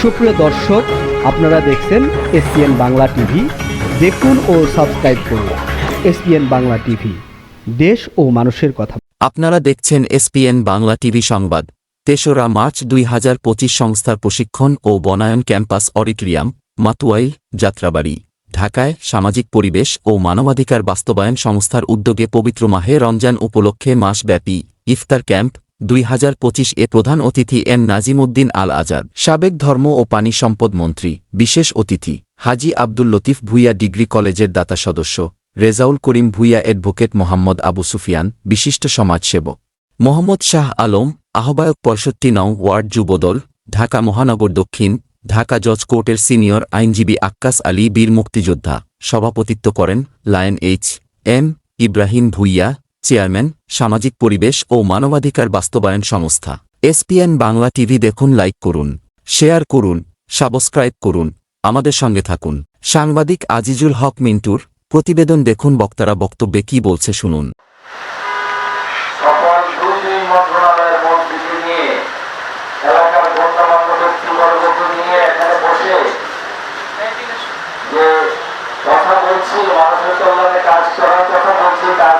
সুপ্রিয় দর্শক, আপনারা দেখছেন এসপিএন বাংলা টিভি। দেখুন ও সাবস্ক্রাইব করুন এসপিএন বাংলা টিভি। দেশ ও মানুষের কথা। আপনারা দেখছেন এসপিএন বাংলা টিভি সংবাদ। তেসরা মার্চ দুই হাজার পঁচিশ সংস্থার প্রশিক্ষণ ও বনায়ন ক্যাম্পাস অডিটোরিয়াম, মাতুয়াই, যাত্রাবাড়ি, ঢাকায় সামাজিক পরিবেশ ও মানবাধিকার বাস্তবায়ন সংস্থার উদ্যোগে পবিত্র মাহে রমজান উপলক্ষে মাসব্যাপী ইফতার ক্যাম্প দুই হাজার পঁচিশ এ প্রধান অতিথি এন নাজিমুদ্দিন আল আজাদ সাবেক ধর্ম ও পানি সম্পদ মন্ত্রী, বিশেষ অতিথি, হাজি আব্দুল লতিফ ভুইয়া ডিগ্রি কলেজের দাতা সদস্য, রেজাউল করিম ভুইয়া অ্যাডভোকেট মোহাম্মদ আবু সুফিয়ান, বিশিষ্ট সমাজসেবক। মোহাম্মদ শাহ আলম, আহ্বায়ক পঁয়ষট্টি নং ওয়ার্ড যুবদল, ঢাকা মহানগর দক্ষিণ, ঢাকা জজ কোর্টের সিনিয়র আইনজীবী আক্কাস আলী বীর মুক্তিযোদ্ধা, সভাপতিত্ব করেন lion H M, Ibrahim Bhuiyan chairman, সামাজিক পরিবেশ ও মানবাধিকার বাস্তবায়ন সংস্থা। এসপিএন বাংলা টিভি দেখুন, লাইক করুন, শেয়ার করুন, সাবস্ক্রাইব করুন, আমাদের সঙ্গে থাকুন। সাংবাদিক আজিজুল হক মিন্টুর প্রতিবেদন দেখুন, বক্তারা বক্তব্যে কি বলছে শুনুন সকল দুই দুই মন্ত্রণালয়ের মন্ত্রীকে নিয়ে এলাকার গণ্যমান্য ব্যক্তিবর্গকে নিয়ে এখানে বসে যে কথা বলছি মানুষের কল্যাণে কাজ করার কথা বলছি কাজ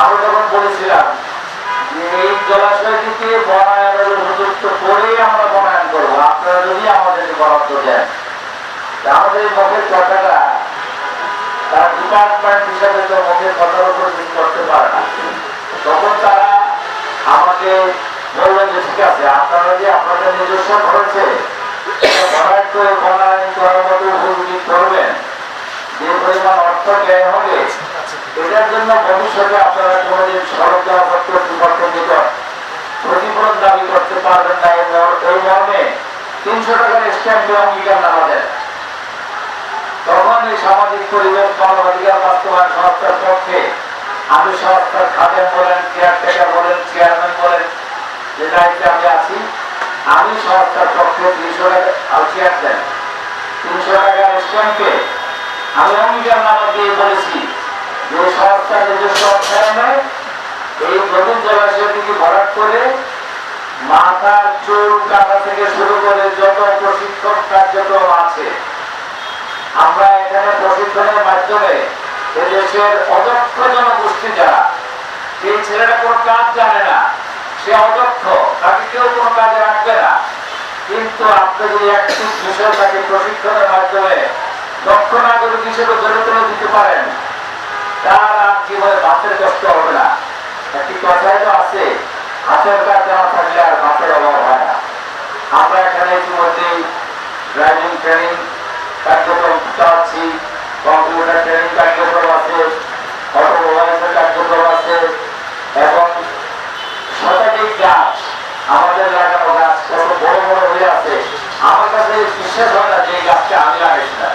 আমরা তখন বলেছিলাম যে এই জলাশয় থেকে বনায়নের উপযুক্ত করেই আমরা বনায়ন করব, আপনারা যদি আমাদেরকে বরাদ্দ দেন। আমাদের মুখের কথাটা তারা ডিপার্টমেন্ট হিসাবে তো মুখের কথার উপর ঠিক করতে পারে না। তখন তারা আমাকে বললেন যে, ঠিক আছে, আপনারা যে আপনাদের নিজস্ব খরচে ভরাট করে বনায়ন করার মতো উপযোগী করবেন। যে পরিমাণ অর্থ ব্যয় হবে এটার জন্য ভবিষ্যতে আপনারা কোনোদিন জলপথ কর্তৃপক্ষের নিকট ক্ষতিপূরণ দাবি করতে পারবেন না। এই মর্মে তিনশো টাকার স্ট্যাম্প অঙ্গীকার নামা দেয় তখন এই সামাজিক পরিবেশ, মানবাধিকার বাস্তবায়ন সংস্থার পক্ষে আমি সংস্থার খাদেম বলেন কেয়ারটেকার বলেন চেয়ারম্যান বলেন, যে দায়িত্বে আমি আছি, আমি সংস্থার পক্ষে তিনশো টাকা আউচিয়ার দেন। তিনশো টাকার স্ট্যাম্পে আমি অঙ্গীকার নামা দিয়ে অর্থায়নে এই গভীর জলাশয় থেকে ভরাট করে মাথার চুল কাটা থেকে শুরু করে যত প্রশিক্ষণ কার্যক্রম আছে, আমরা এখানে প্রশিক্ষণের মাধ্যমে এদেশের অদক্ষ জনগোষ্ঠী যারা, সেই ছেলেটা কোনো কাজ জানে না, সে অদক্ষ, তাকে কেউ কোনো কাজে রাখবে না। কিন্তু আপনি যদি একটি বিষয় তাকে প্রশিক্ষণের মাধ্যমে দক্ষ নাগরিক হিসেবে গড়ে তুলে দিতে পারেন তার আর তো আছে, হাতের থাকলে আর বাঁচের আমরা কম্পিউটার ট্রেনিং কার্যক্রম আছে অটোমোবাইলসের কার্যক্রম আছে, এবং শতাধিক আমাদের লাগানো গাছ বড় বড় হয়ে আছে। আমার কাছে বিশ্বাস হয় না যে গাছটা আমি লাগাইছিলাম।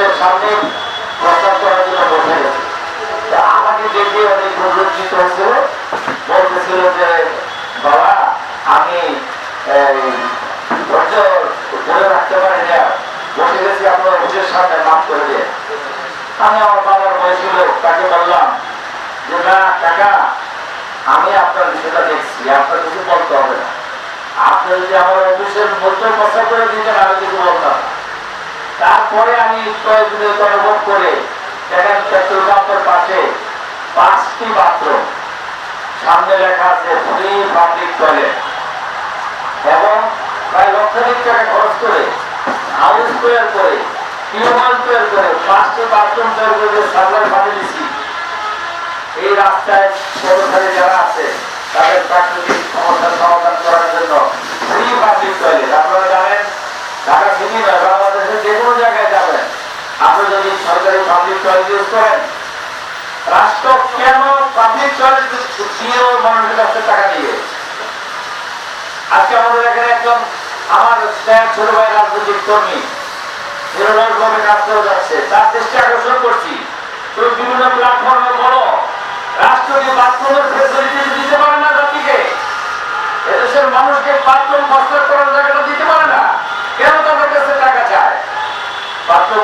অফিসের সামনে প্রস্তাব করার জন্য বসে গেছে। আমাকে দেখে অনেক প্রযুক্ত হয়েছিল বলতেছিল যে, বাবা, আমি ধৈর্য ধরে রাখতে পারি না। বসে গেছি আপনার অফিসের সামনে, মাফ করে দিয়ে। আমি আমার বাবার লোক তাকে বললাম, যে, না, কাকা, আমি আপনার বিষয়টা দেখছি, আপনার কিছু বলতে হবে না। আপনি যদি আমার অফিসের মধ্যে কথা করে দিতেন, আমি কিছু বলতাম। তারপরে আমি করে দেখেন পেট্রোল পাম্পের পাশে পাঁচটি বাথরুম। সামনে লেখা আছে ফ্রি পাবলিক টয়লেট এবং প্রায় লক্ষাধিক টাকা খরচ করে তৈরি করে তৈরি করে, পাঁচটি বাথরুম তৈরি করে সাপ্লাই দিচ্ছি এই রাস্তায় পথচারী যারা আছে, তাদের প্রাকৃতিক সমস্যার সমাধান করার জন্য ফ্রি পাবলিক টয়লেট আপনারা জানেন যে কোনো জায়গায় যাবেন। আপনি যদি সরকারি পাবলিক ইউজ করেন, রাষ্ট্র কেন পাবলিক দিয়েও মানুষের কাছে টাকা নিয়ে আজকে আমাদের এখানে একজন আমার ছোট ভাই রাজনৈতিক কর্মী কাজ করে যাচ্ছে। তার দৃষ্টি আকর্ষণ করছি। তুমি বিভিন্ন প্ল্যাটফর্মে বলো রাষ্ট্রকে বাথরুমের ফেসিলিটি দিতে পারে না জাতিকে এদেশের মানুষকে বাথরুম প্রস্তাব করার জায়গাটা দিতে পারে না কেন তাদের কাছে টাকা চায়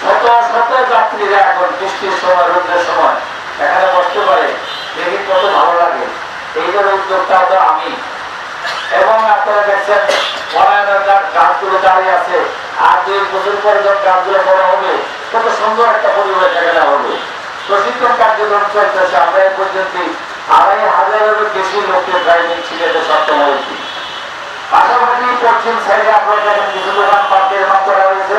শত শত যাত্রীরা এখন বৃষ্টির সময় রোদের সময়। এখানে বসতে পারে, দেখি কত ভালো লাগে। এইটার উদ্যোগটাও তো আমি। এবং আপনারা দেখছেন মরায়নের গাছগুলো দাঁড়িয়ে আছে। আর দুই বছর পরে যখন গাছগুলো বড় হবে, কত সুন্দর একটা পরিবেশ এখানে হবে। প্রশিক্ষণ কার্যক্রম চলতেছে, আমরা এই পর্যন্ত আড়াই হাজারেরও বেশি লোককে ড্রাইভিং শিখেতে সক্ষম হয়েছি পাশাপাশি পশ্চিম সাইডে আপনারা দেখেন কিছু দোকান পাট নির্মাণ করা হয়েছে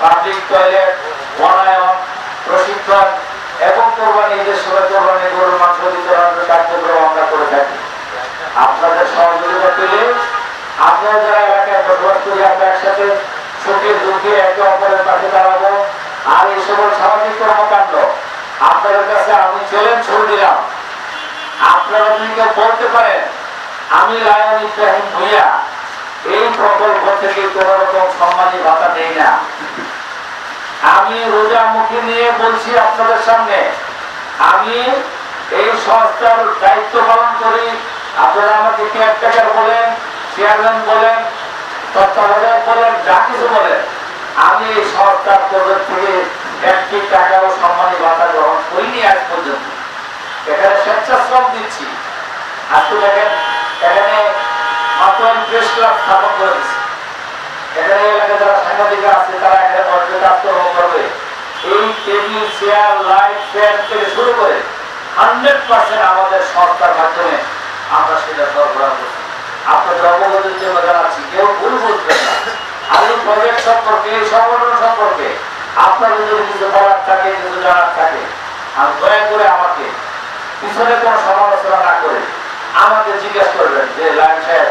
পাবলিক টয়লেট, বনায়ন, প্রশিক্ষণ এবং কোরবানি ঈদের সময় কোরবানি গরুর মাংস বিতরণের কার্যক্রম আমরা করে থাকি। আপনাদের সহযোগিতা পেলে আপনারা যারা এলাকায় বসবাস করি, আমরা একসাথে সুখে দুঃখে একে অপরের পাশে দাঁড়াবো। আর এই সকল সামাজিক কর্মকাণ্ড আপনাদের কাছে আমি চ্যালেঞ্জ ছুড়ে দিলাম। আপনারা যদি কেউ বলতে পারেন, আমি লায়ন ইব্রাহিম ভুইয়া এই প্রকল্প থেকে কোন রকম সম্মানী ভাতা নেই না। আমি রোজা মুখে নিয়ে বলছি আপনাদের সামনে। আমি এই সংস্থার দায়িত্ব পালন করি। আপনারা আমাকে কেয়ারটেকার বলেন চেয়ারম্যান বলেন, তত্ত্বাবধায়ক বলেন, যা কিছু বলেন। আমি এই সংস্থার পর্যন্ত থেকে একটি টাকাও সম্মানী ভাতা গ্রহণ করিনি আজ পর্যন্ত। এখানে স্বেচ্ছাশ্রম দিচ্ছি। আজকে দেখেন এখানে মাত্র প্রেস স্থাপন করে দিচ্ছি এখানে এলাকায় যারা সাংবাদিক আছে, তারা এখানে বসবে করবে। এই টেবিল চেয়ার, লাইট, ফ্যান থেকে শুরু করে হান্ড্রেড পার্সেন্ট আমাদের সংস্থার মাধ্যমে আমরা সেটা সরবরাহ করছি। আপনাদের অবগতির জন্য জানাচ্ছি, কেউ ভুল বুঝবেন না। আর প্রজেক্ট সম্পর্কে, সংগঠন সম্পর্কে আপনাদের যদি কিছু বলার থাকে, কিছু জানার থাকে, আর দয়া করে আমাকে পিছনে কোনো সমালোচনা না করে আমাকে জিজ্ঞেস করবেন যে লাইন সাহেব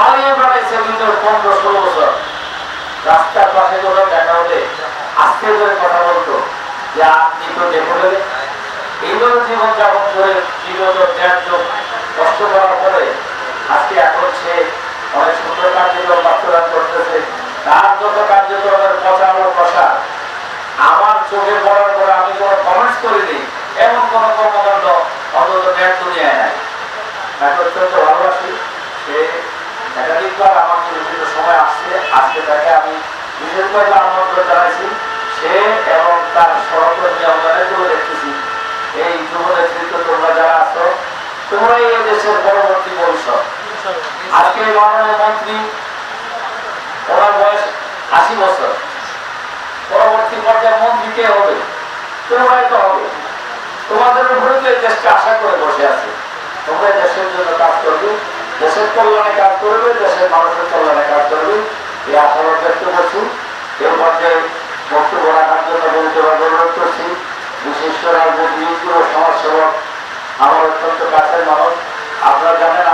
পালিয়ে বেড়াইছে ভিতর পনেরো, ষোলো বছর। রাস্তার পাশে কোথাও দেখা হলে আস্তে করে কথা বলতো, যে আপনি তো দেখে গেলে এইভাবে জীবন যাপন করে বিগত কষ্ট করার পরে আজকে এখন সে অনেক সুন্দর কার্যক্রম বাস্তবায়ন করতেছে। তার যত কার্যক্রমের প্রচার প্রসার, আমার চোখে পড়ার পরে আমি কোনো কমেন্টস করিনি, এমন কোন কর্মকাণ্ড অন্তত নেট দুনিয়ায় নাই। তাকে অত্যন্ত ভালোবাসি, সে একাধিকবার আমার বিভিন্ন সময় আসছে। আজকে তাকে আমি বিশেষভাবে আনন্দ জানাইছি। সে এবং তার সহকর্মী অঙ্গনেরগুলো দেখতেছি। এই যুবদের কৃত তোমরা যারা আছো তোমরাই এই দেশের পরবর্তী ভবিষ্যৎ। আজকে মাননীয় মন্ত্রী, ওনার বয়স আশি বছর। পরবর্তী পর্যায়ে মন্ত্রী কে হবে? তোমরাই তো হবে। তোমাদের উপরে তো এই দেশকে আশা করে বসে আছে। তোমরা দেশের জন্য কাজ করবে। দেশের কল্যাণে কাজ করবে, দেশের মানুষের কল্যাণে কাজ করবে। এই আশাবাদ ব্যক্ত করছি। এর মধ্যে বক্তব্য রাখার জন্য বন্ধুবাদ অনুরোধ করছি। বিশিষ্ট রাজনীতিবিদ ও সমাজসেবক, আমার অত্যন্ত কাছের মানুষ, আপনারা জানেন